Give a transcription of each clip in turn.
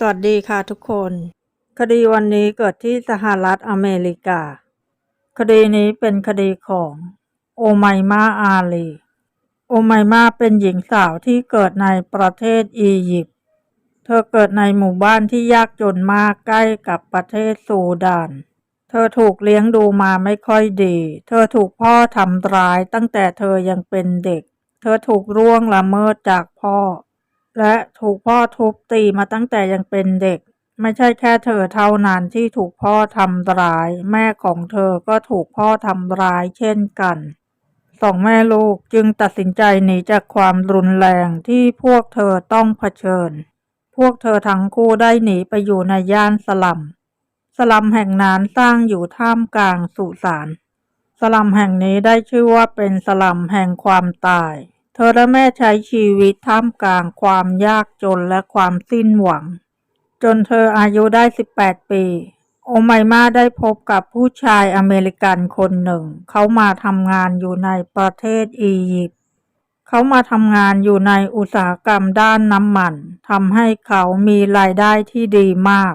สวัสดีค่ะทุกคน คดีวันนี้เกิดที่สหรัฐอเมริกา คดีนี้เป็นคดีของโอไมมาอาลีโอไมมาเป็นหญิงสาวที่เกิดในประเทศอียิปต์ เธอเกิดในหมู่บ้านที่ยากจนมากใกล้กับประเทศซูดาน เธอถูกเลี้ยงดูมาไม่ค่อยดี เธอถูกพ่อทำร้ายตั้งแต่เธอยังเป็นเด็ก เธอถูกร่วงละเมิดจากพ่อ และถูกพ่อทุบตีมาตั้งแต่ยังเป็นเด็ก ไม่ใช่แค่เธอเท่านั้นที่ถูกพ่อทำร้าย แม่ของเธอก็ถูกพ่อทำร้ายเช่นกันสองแม่ลูกจึงตัดสินใจหนีจากความรุนแรงที่พวกเธอต้องเผชิญ พวกเธอทั้งคู่ได้หนีไปอยู่ในย่านสลัม สลัมแห่งนั้นสร้างอยู่ท่ามกลางสุสาน สลัมแห่งนี้ได้ชื่อว่าเป็นสลัมแห่งความตาย เธอและแม่ใช้ชีวิตท่ามกลางความยากจนและความสิ้นหวัง จนเธออายุได้ 18 ปี โอไมมาได้พบกับผู้ชายอเมริกันคนหนึ่ง เขามาทำงานอยู่ในประเทศอียิปต์เขามาทำงานอยู่ในอุตสาหกรรมด้านน้ำมันทำให้เขามีรายได้ที่ดีมาก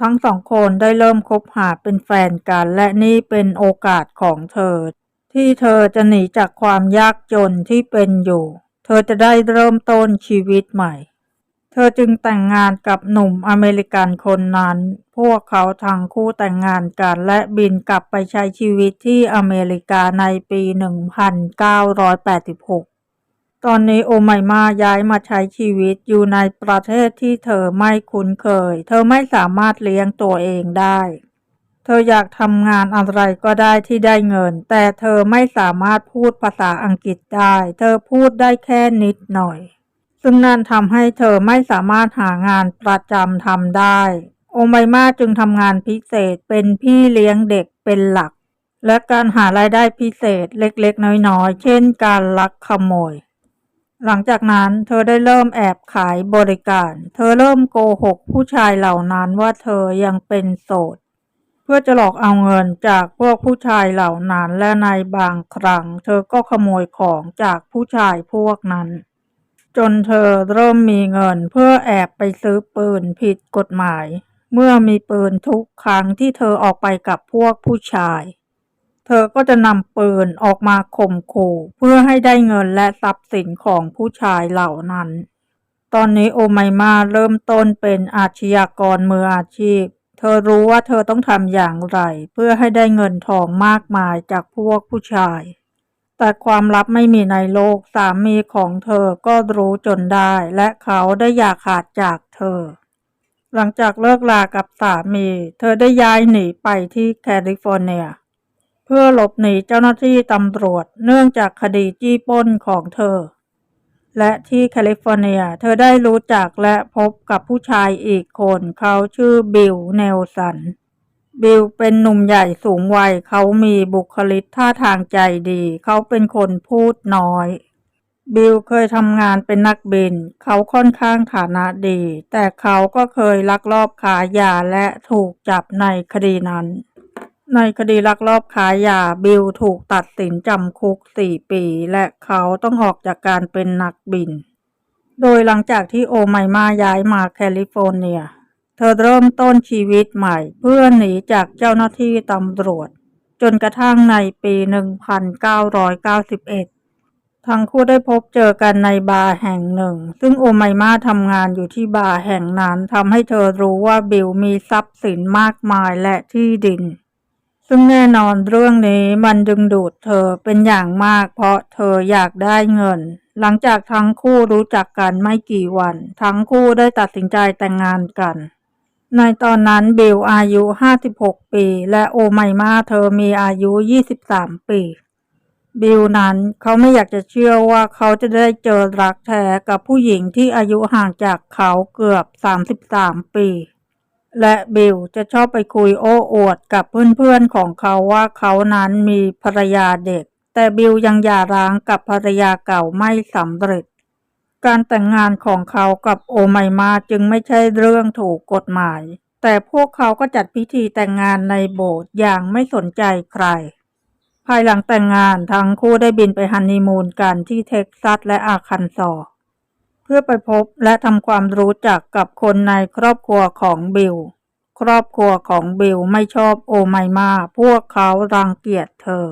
ทั้งสองคนได้เริ่มคบหาเป็นแฟนกัน และนี่เป็นโอกาสของเธอ ที่เธอจะหนีจากความยากจนที่เป็นอยู่ เธอจะได้เริ่มต้นชีวิตใหม่ เธอจึงแต่งงานกับหนุ่มอเมริกันคนนั้น พวกเขาทั้งคู่แต่งงานกันและบินกลับไปใช้ชีวิตที่อเมริกาในปี 1986ตอนนี้โอไมมาย้ายมาใช้ชีวิตอยู่ในประเทศที่เธอไม่คุ้นเคย เธอไม่สามารถเลี้ยงตัวเองได้ ธออยากทำงานอะไรก็ได้ที่ได้เงิน แต่เธอไม่สามารถพูดภาษาอังกฤษได้ เธอพูดได้แค่นิดหน่อย ซึ่งนั่นทำให้เธอไม่สามารถหางานประจำทำได้ โอไมมาจึงทำงานพิเศษเป็นพี่เลี้ยงเด็กเป็นหลัก และการหารายได้พิเศษเล็กๆ น้อยๆ เช่นการลักขโมย หลังจากนั้นเธอได้เริ่มแอบขายบริการ เธอเริ่มโกหกผู้ชายเหล่านั้นว่าเธอยังเป็นโสด พื่อจะหลอกเอาเงินจากพวกผู้ชายเหล่านั้นและในบางครั้ง เธอก็ขโมยของจากผู้ชายพวกนั้น จนเธอเริ่มมีเงินเพื่อแอบไปซื้อปืนผิดกฎหมาย เมื่อมีปืนทุกครั้งที่เธอออกไปกับพวกผู้ชาย เธอก็จะนำปืนออกมาข่มขู่เพื่อให้ได้เงินและทรัพย์สินของผู้ชายเหล่านั้นตอนนี้โอไมมาเริ่มต้นเป็นอาชญากรมืออาชีพ เธอรู้ว่าเธอต้องทำอย่างไร เพื่อให้ได้เงินทองมากมายจากพวกผู้ชาย แต่ความลับไม่มีในโลกสามีของเธอก็รู้จนได้ และเขาได้อยากขาดจากเธอ หลังจากเลิกลากับสามี เธอได้ย้ายหนีไปที่แคลิฟอร์เนีย เพื่อหลบหนีเจ้าหน้าที่ตำรวจเนื่องจากคดีจี้ป้นของเธอ และที่แคลิฟอร์เนีย เธอได้รู้จักและพบกับผู้ชายอีกคน เขาชื่อบิลเนลสัน บิลเป็นหนุ่มใหญ่สูงวัย เขามีบุคลิกท่าทางใจดี เขาเป็นคนพูดน้อย บิลเคยทำงานเป็นนักบิน เขาค่อนข้างฐานะดี แต่เขาก็เคยลักลอบขายยาและถูกจับในคดีนั้น ในคดีลักลอบขายยาบิลถูกตัดสินจำคุก 4 ปี และเขาต้องออกจากการเป็นนักบิน โดยหลังจากที่โอไมมาย้ายมาแคลิฟอร์เนีย เธอเริ่มต้นชีวิตใหม่เพื่อหนีจากเจ้าหน้าที่ตำรวจ จนกระทั่งในปี 1991 ทั้งคู่ได้พบเจอกันในบาร์แห่งหนึ่ง ซึ่งโอไมมาทำงานอยู่ที่บาร์แห่งนั้นทำให้เธอรู้ว่าบิลมีทรัพย์สินมากมายและที่ดิน ซึ่งแน่นอนเรื่องนี้มันดึงดูดเธอเป็นอย่างมาก เพราะเธออยากได้เงิน หลังจากทั้งคู่รู้จักกันไม่กี่วัน ทั้งคู่ได้ตัดสินใจแต่งงานกัน ในตอนนั้นบิลอายุ 56 ปี และโอไมมาเธอมีอายุ 23 ปีบิลนั้นเขาไม่อยากจะเชื่อว่าเขาจะได้เจอรักแท้กับผู้หญิงที่อายุห่างจากเขาเกือบ 33 ปี และบิลจะชอบไปคุยโอ้อวดกับเพื่อนๆของเขาว่าเขานั้นมีภรรยาเด็ก แต่บิลยังหย่าร้างกับภรรยาเก่าไม่สำเร็จ การแต่งงานของเขากับโอไมมาจึงไม่ใช่เรื่องถูกกฎหมาย แต่พวกเขาก็จัดพิธีแต่งงานในโบสถ์อย่างไม่สนใจใคร ภายหลังแต่งงานทั้งคู่ได้บินไปฮันนีมูนกันที่เท็กซัสและอาคันซอ พื่อไปพบและทำความรู้จักกับคนในครอบครัวของบิล ครอบครัวของบิลไม่ชอบโอไมมา พวกเขารังเกียจเธอ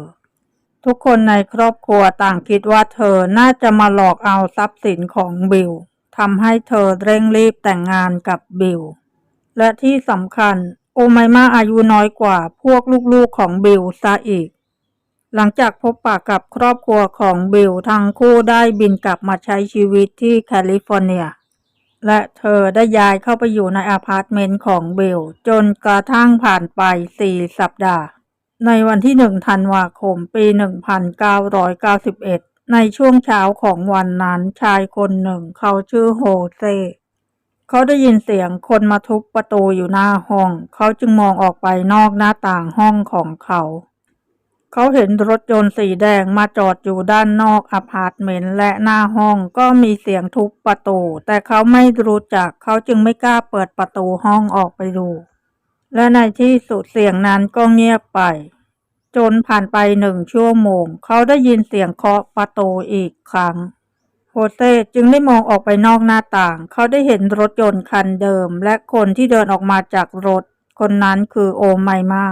ทุกคนในครอบครัวต่างคิดว่าเธอน่าจะมาหลอกเอาทรัพย์สินของบิลทำให้เธอเร่งรีบแต่งงานกับบิล และที่สำคัญโอไมมาอายุน้อยกว่าพวกลูกๆของบิลซะอีก หลังจากพบปะกับครอบครัวของบิลทั้งคู่ได้บินกลับมาใช้ชีวิตที่แคลิฟอร์เนีย และเธอได้ย้ายเข้าไปอยู่ในอพาร์ตเมนต์ของบิลจนกระทั่งผ่านไปสี่สัปดาห์ ในวันที่หนึ่งธันวาคมปี 1991 ในช่วงเช้าของวันนั้นชายคนหนึ่งเขาชื่อโฮเซเขาได้ยินเสียงคนมาทุบประตูอยู่หน้าห้อง เขาจึงมองออกไปนอกหน้าต่างห้องของเขา เขาเห็นรถยนต์สีแดงมาจอดอยู่ด้านนอกอพาร์ตเมนต์และหน้าห้องก็มีเสียงทุบประตู แต่เขาไม่รู้จักเขาจึงไม่กล้าเปิดประตูห้องออกไปดู และในที่สุดเสียงนั้นก็เงียบไป จนผ่านไปหนึ่งชั่วโมง เขาได้ยินเสียงเคาะประตูอีกครั้งโฮเซจึงได้มองออกไปนอกหน้าต่าง เขาได้เห็นรถยนต์คันเดิม และคนที่เดินออกมาจากรถ คนนั้นคือโอไมมา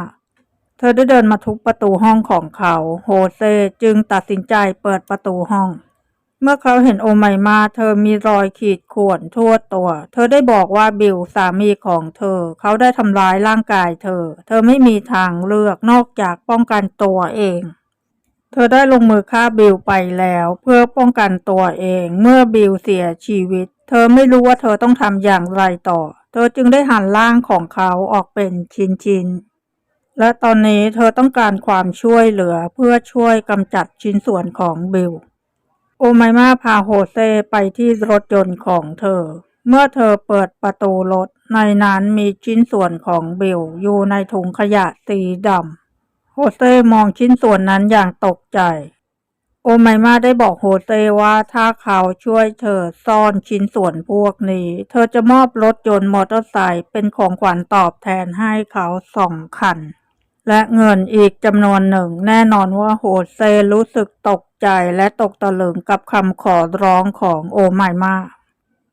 เธอได้เดินมาทุบประตูห้องของเขา โฮเซจึงตัดสินใจเปิดประตูห้อง เมื่อเขาเห็นโอไมมา เธอมีรอยขีดข่วนทั่วตัว เธอได้บอกว่าบิลสามีของเธอ เขาได้ทำร้ายร่างกายเธอ เธอไม่มีทางเลือกนอกจากป้องกันตัวเองเธอได้ลงมือฆ่าบิลไปแล้วเพื่อป้องกันตัวเองเมื่อบิลเสียชีวิต เธอไม่รู้ว่าเธอต้องทำอย่างไรต่อ เธอจึงได้หั่นร่างของเขาออกเป็นชิ้นๆ และตอนนี้เธอต้องการความช่วยเหลือเพื่อช่วยกำจัดชิ้นส่วนของบิล โอไมมาพาโฮเซไปที่รถยนต์ของเธอ เมื่อเธอเปิดประตูรถ ในนั้นมีชิ้นส่วนของบิลอยู่ในถุงขยะสีดำโฮเซมองชิ้นส่วนนั้นอย่างตกใจ โอไมมาได้บอกโฮเซว่าถ้าเขาช่วยเธอซ่อนชิ้นส่วนพวกนี้ เธอจะมอบรถยนต์มอเตอร์ไซค์เป็นของขวัญตอบแทนให้เขาสองคัน และเงินอีกจำนวนหนึ่ง แน่นอนว่าโฮเซรู้สึกตกใจและตกตะลึงกับคำขอร้องของโอไมมา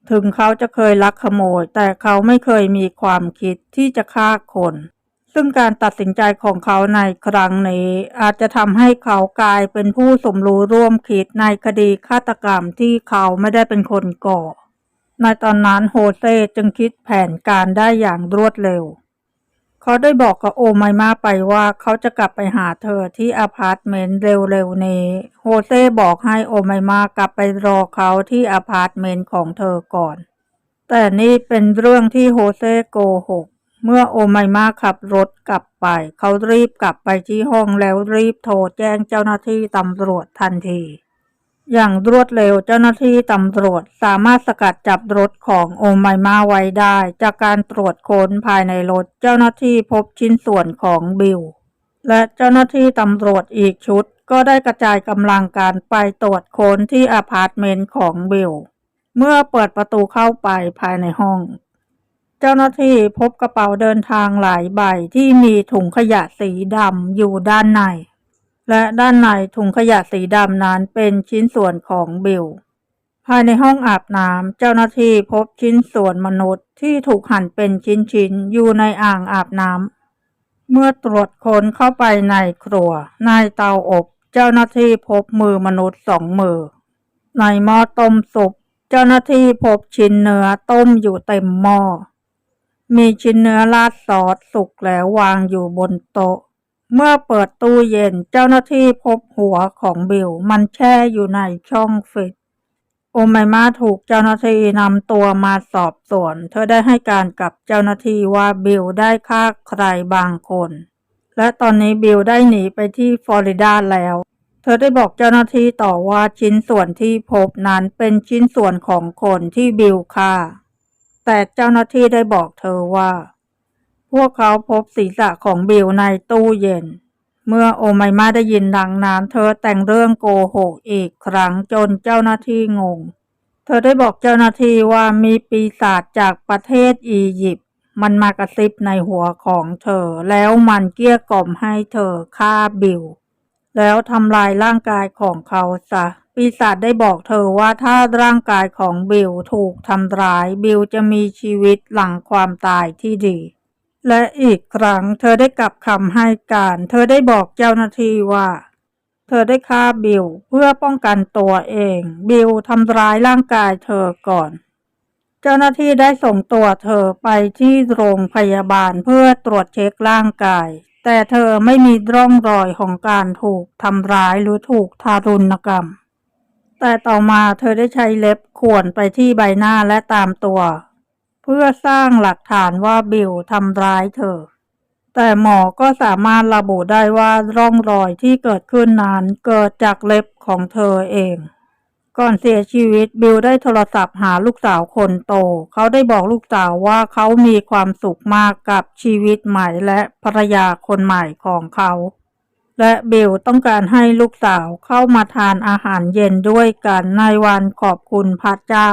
ถึงเขาจะเคยลักขโมย แต่เขาไม่เคยมีความคิดที่จะฆ่าคน ซึ่งการตัดสินใจของเขาในครั้งนี้ อาจจะทำให้เขากลายเป็นผู้สมรู้ร่วมคิดในคดีฆาตกรรมที่เขาไม่ได้เป็นคนก่อ ในตอนนั้นโฮเซจึงคิดแผนการได้อย่างรวดเร็ว เขาได้บอกกับโอไมมาไปว่าเขาจะกลับไปหาเธอที่อพาร์ตเมนต์เร็วๆนี้โฮเซบอกให้โอไมมากลับไปรอเขาที่อพาร์ตเมนต์ของเธอก่อน แต่นี่เป็นเรื่องที่โฮเซโกหกเมื่อโอไมมาขับรถกลับไป เขารีบกลับไปที่ห้องแล้วรีบโทรแจ้งเจ้าหน้าที่ตำรวจทันที อย่างรวดเร็วเจ้าหน้าที่ตำรวจสามารถสกัดจับรถของโอไมมาไว้ได้ จากการตรวจค้นภายในรถเจ้าหน้าที่พบชิ้นส่วนของบิล และเจ้าหน้าที่ตำรวจอีกชุด ก็ได้กระจายกำลังการไปตรวจค้นที่อพาร์ตเมนต์ของบิล เมื่อเปิดประตูเข้าไปภายในห้อง เจ้าหน้าที่พบกระเป๋าเดินทางหลายใบที่มีถุงขยะสีดำอยู่ด้านใน และด้านในถุงขยะสีดำนั้นเป็นชิ้นส่วนของบิล ภายในห้องอาบน้ำเจ้าหน้าที่พบชิ้นส่วนมนุษย์ที่ถูกหั่นเป็นชิ้นๆอยู่ในอ่างอาบน้ำเมื่อตรวจค้นเข้าไปในครัว ในเตาอบ เจ้าหน้าที่พบมือมนุษย์สองมือ ในหม้อต้มสุกเจ้าหน้าที่พบชิ้นเนื้อต้มอยู่เต็มหม้อมีชิ้นเนื้อราดซอสสุกแล้ววางอยู่บนโต๊ะ เมื่อเปิดตู้เย็นเจ้าหน้าที่พบหัวของบิลมันแช่อยู่ในช่องฟรีซโอไมมาถูกเจ้าหน้าที่นำตัวมาสอบสวน เธอได้ให้การกับเจ้าหน้าที่ว่าบิลได้ฆ่าใครบางคน และตอนนี้บิลได้หนีไปที่ฟลอริดาแล้ว เธอได้บอกเจ้าหน้าที่ต่อว่าชิ้นส่วนที่พบนั้นเป็นชิ้นส่วนของคนที่บิลฆ่า แต่เจ้าหน้าที่ได้บอกเธอว่า พวกเขาพบศีรษะของบิลในตู้เย็น เมื่อโอไมมาได้ยินดังนั้นเธอแต่งเรื่องโกหกอีกครั้งจนเจ้าหน้าที่งง เธอได้บอกเจ้าหน้าที่ว่ามีปีศาจจากประเทศอียิปต์มันมากระซิบในหัวของเธอ แล้วมันเกลี้ยกล่อมให้เธอฆ่าบิลแล้วทำลายร่างกายของเขาซะปีศาจได้บอกเธอว่าถ้าร่างกายของบิลถูกทำร้าย บิลจะมีชีวิตหลังความตายที่ดี และอีกครั้งเธอได้กลับคำให้การ เธอได้บอกเจ้าหน้าที่ว่า เธอได้ฆ่าบิลเพื่อป้องกันตัวเอง บิลทำร้ายร่างกายเธอก่อน เจ้าหน้าที่ได้ส่งตัวเธอไปที่โรงพยาบาลเพื่อตรวจเช็คร่างกาย แต่เธอไม่มีร่องรอยของการถูกทำร้ายหรือถูกทารุณกรรม แต่ต่อมาเธอได้ใช้เล็บข่วนไปที่ใบหน้าและตามตัว เพื่อสร้างหลักฐานว่าบิลทำร้ายเธอ แต่หมอก็สามารถระบุได้ว่าร่องรอยที่เกิดขึ้นนั้นเกิดจากเล็บของเธอเอง ก่อนเสียชีวิตบิลได้โทรศัพท์หาลูกสาวคนโต เขาได้บอกลูกสาวว่าเขามีความสุขมากกับชีวิตใหม่และภรรยาคนใหม่ของเขาและบิลต้องการให้ลูกสาวเข้ามาทานอาหารเย็นด้วยกันในวันขอบคุณพระเจ้า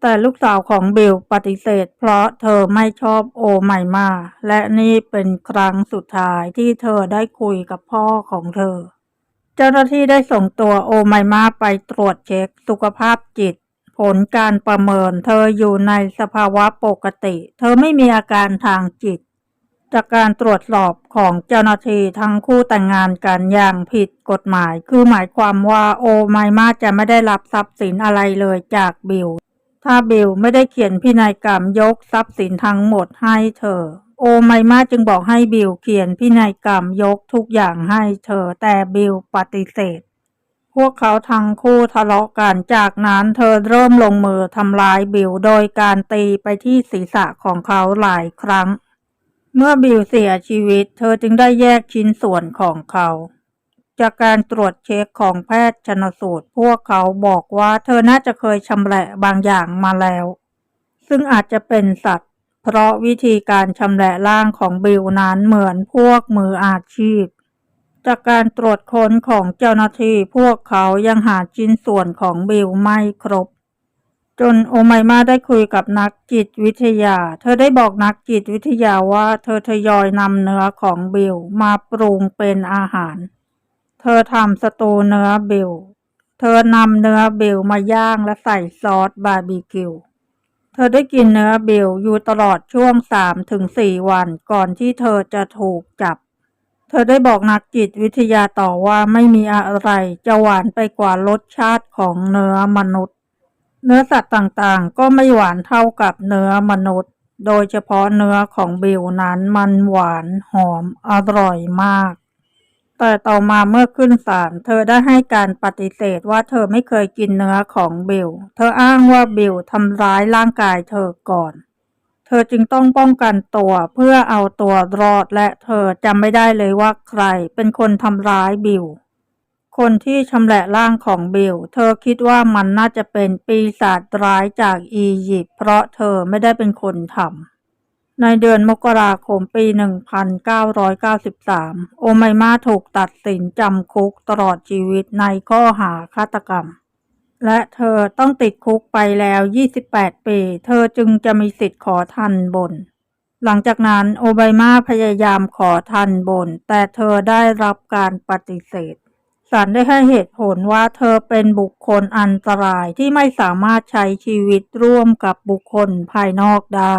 แต่ลูกสาวของบิลปฏิเสธ เพราะเธอไม่ชอบโอไมมา และนี่เป็นครั้งสุดท้ายที่เธอได้คุยกับพ่อของเธอ เจ้าหน้าที่ได้ส่งตัวโอไมมาไปตรวจเช็คสุขภาพจิต ผลการประเมินเธออยู่ในสภาวะปกติ เธอไม่มีอาการทางจิต จากการตรวจสอบของเจ้าหน้าที่ทั้งคู่แต่งงานกันอย่างผิดกฎหมาย คือหมายความว่าโอไมมาจะไม่ได้รับทรัพย์สินอะไรเลยจากบิล ถ้าบิลไม่ได้เขียนพินัยกรรมยกทรัพย์สินทั้งหมดให้เธอ โอไมมาจึงบอกให้บิลเขียนพินัยกรรมยกทุกอย่างให้เธอ แต่บิลปฏิเสธ พวกเขาทั้งคู่ทะเลาะกันจากนั้นเธอเริ่มลงมือทำร้ายบิลโดยการตีไปที่ศีรษะของเขาหลายครั้ง เมื่อบิลเสียชีวิต เธอจึงได้แยกชิ้นส่วนของเขา จากการตรวจเช็คของแพทย์ชนสูตร พวกเขาบอกว่าเธอน่าจะเคยชำแหละบางอย่างมาแล้ว ซึ่งอาจจะเป็นสัตว์ เพราะวิธีการชำแหละร่างของบิลนั้นเหมือนพวกมืออาชีพ จากการตรวจค้นของเจ้าหน้าที่พวกเขายังหาชิ้นส่วนของบิลไม่ครบ จนโอไมมาได้คุยกับนักจิตวิทยา เธอได้บอกนักจิตวิทยาว่าเธอทยอยนำเนื้อของบิลมาปรุงเป็นอาหาร เธอทำสตูเนื้อบิลเธอนำเนื้อบิลมาย่างและใส่ซอสบาร์บีคิว เธอได้กินเนื้อบิลอยู่ตลอดช่วงสามถึงสี่วันก่อนที่เธอจะถูกจับ เธอได้บอกนักจิตวิทยาต่อว่าไม่มีอะไรจะหวานไปกว่ารสชาติของเนื้อมนุษย์ เนื้อสัตว์ต่างๆ ก็ไม่หวานเท่ากับเนื้อมนุษย์ โดยเฉพาะเนื้อของบิลนั้นมันหวานหอมอร่อยมาก แต่ต่อมาเมื่อขึ้นศาลเธอได้ให้การปฏิเสธว่าเธอไม่เคยกินเนื้อของบิล เธออ้างว่าบิลทำร้ายร่างกายเธอก่อน เธอจึงต้องป้องกันตัวเพื่อเอาตัวรอดและเธอจำไม่ได้เลยว่าใครเป็นคนทำร้ายบิล คนที่ชำแหละร่างของบิล เธอคิดว่ามันน่าจะเป็นปีศาจร้ายจากอียิปต์เพราะเธอไม่ได้เป็นคนทำ ในเดือนมกราคมปี 1993 โอไมมาถูกตัดสินจำคุกตลอดชีวิตในข้อหาฆาตกรรม และเธอต้องติดคุกไปแล้ว 28 ปี เธอจึงจะมีสิทธิ์ขอทันบน หลังจากนั้นโอไบมาพยายามขอทันบน แต่เธอได้รับการปฏิเสธศาลได้ให้เหตุผลว่าเธอเป็นบุคคลอันตรายที่ไม่สามารถใช้ชีวิตร่วมกับบุคคลภายนอกได้